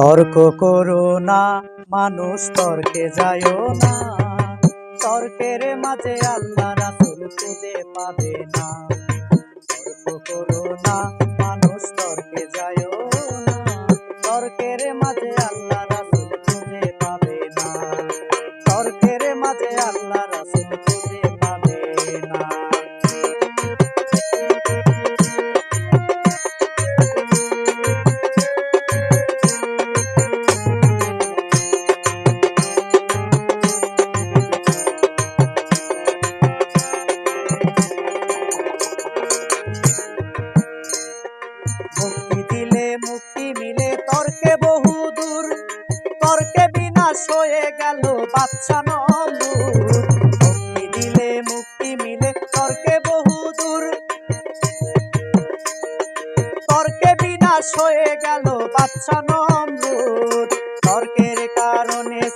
তর্ক করো না, মানুষ তর্কে যায়ও না। তর্কের মাঝে আল্লাহ রাসুল খুঁজে পাবে না। তর্ক করো না গেল বাচ্চা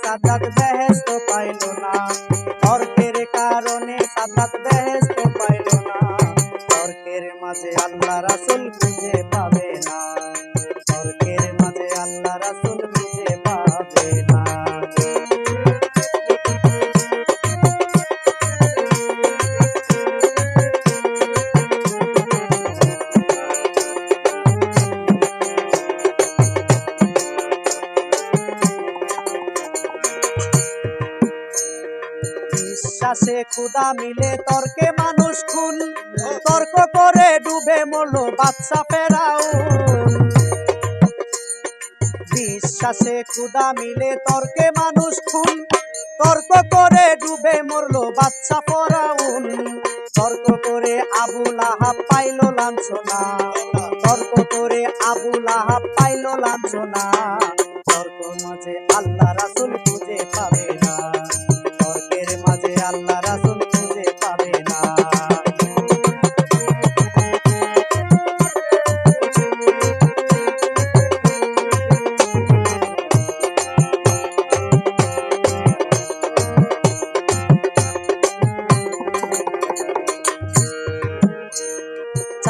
সাদাত বেহেস্ত পাইল না। তর্কের কারণে সাদাত বেহেস্ত পাইল না। মাঝে আল্লাহ রাসুল খুঁজে পাবে না। তর্কের মাঝে আল্লাহ রাসুল বিশ্বাসে ক্ষুদা মিলে তর্কে মানুষ খুন। তর্ক করে ডুবে মরলো বাচ্চা ফেরাও বিশ্বাসে ক্ষুদা মিলে তর্কে মানুষ খুন। তর্ক করে ডুবে মরলো বাচ্চা ফরাউন। তর্ক করে আবু লাহাব পাইল লাঞ্ছনা। তর্ক করে আবু লাহাব পাইল লাঞ্ছনা। তর্ক মাঝে আল্লাহ রাসুল খুঁজে পাবে।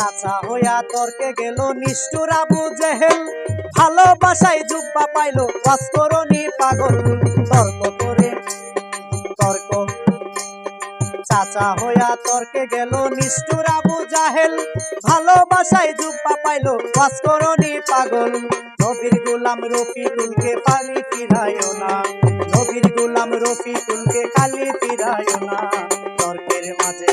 চাচা হইয়া তর্কে গেল, নিষ্ঠুর আবু জেহেল। ভালোবাসায় জুব্বা পাইলো ভাস্করণী পাগল। তর্ক করে, তর্ক। চাচা হইয়া তর্কে গেল, নিষ্ঠুর আবু জাহেল। ভালোবাসায় জুব্বা পাইলো ভাস্করণী পাগল। নবীর গোলাম রফিকুলকে পালি ফিরায়ও না। নবীর গোলাম রফিকুলকে কালি ফিরায়ও না। তর্কের মাঝে